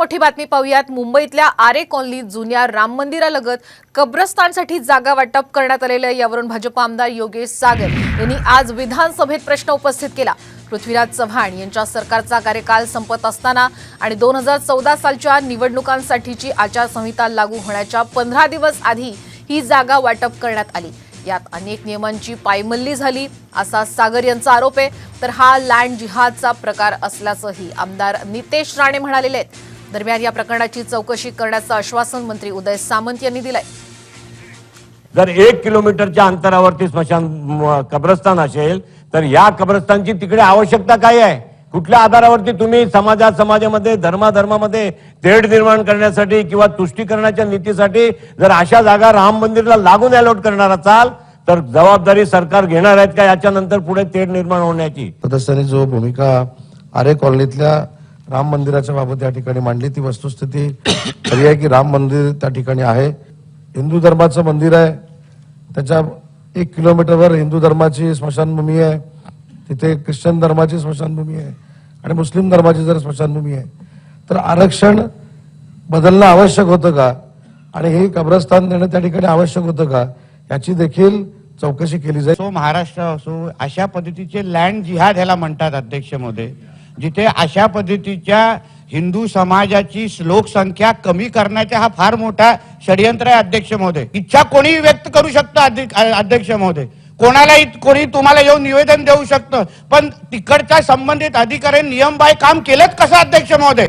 मोठी बातमी पाहूयात. मुंबईतल्या आरे कॉलनीत जुन्या राम मंदिरालगत कब्रस्तानसाठी जागा वाटप करण्यात आलेल्या यावरून भाजप आमदार योगेश सागर यांनी आज विधानसभेत प्रश्न उपस्थित केला. पृथ्वीराज चव्हाण यांच्या सरकारचा कार्यकाल संपत असताना आणि दोन हजार चौदा सालच्या निवडणुकांसाठीची आचारसंहिता लागू होण्याच्या पंधरा दिवस आधी ही जागा वाटप करण्यात आली. यात अनेक नियमांची पायमल्ली झाली असा सागर यांचा आरोप आहे. तर हा लँड जिहादचा प्रकार असल्याचंही आमदार नितेश राणे म्हणालेले आहेत. दरम्यान या प्रकरणाची चौकशी करण्याचं आश्वासन मंत्री उदय सामंत यांनी दिलंय. जर एक किलोमीटरच्या अंतरावरती स्मशान कब्रस्तान असेल तर या कब्रस्तानची तिकडे आवश्यकता काय आहे? कुठल्या आधारावरती तुम्ही समाजा समाजामध्ये धर्माधर्मामध्ये तेढ निर्माण करण्यासाठी किंवा तुष्टीकरणाच्या नीतीसाठी जर अशा जागा राम मंदिरला लागून अलॉट करणार असाल तर जबाबदारी सरकार घेणार आहेत का? याच्यानंतर पुढे तेढ निर्माण होण्याची. सदस्यांनी जो भूमिका आरे कॉलनीतल्या राम मंदिराच्या बाबत या ठिकाणी मांडली ती वस्तुस्थिती. खरी आहे की राम मंदिर त्या ठिकाणी आहे. हिंदू धर्माचं मंदिर आहे. त्याच्या एक किलोमीटरवर हिंदू धर्माची स्मशानभूमी आहे. तिथे ख्रिश्चन धर्माची स्मशानभूमी आहे. आणि मुस्लिम धर्माची जर स्मशानभूमी आहे. तर आरक्षण बदलणं आवश्यक होतं का? आणि हे कब्रस्तान देणं त्या ठिकाणी आवश्यक होतं का? याची देखील चौकशी केली जाईल. असो महाराष्ट्र असो अशा पद्धतीचे लँड जिहाद ह्याला म्हणतात अध्यक्ष मोदी जिथे अशा पद्धतीच्या हिंदू समाजाची लोकसंख्या कमी करण्याचा हा फार मोठा षडयंत्र आहे अध्यक्ष महोदय. इच्छा कोणी व्यक्त करू शकतं अध्यक्ष महोदय. कोणालाही कोणी तुम्हाला येऊन निवेदन देऊ शकतं. पण तिकडच्या संबंधित अधिकाऱ्यांनी बाय काम केलंच कसं अध्यक्ष महोदय?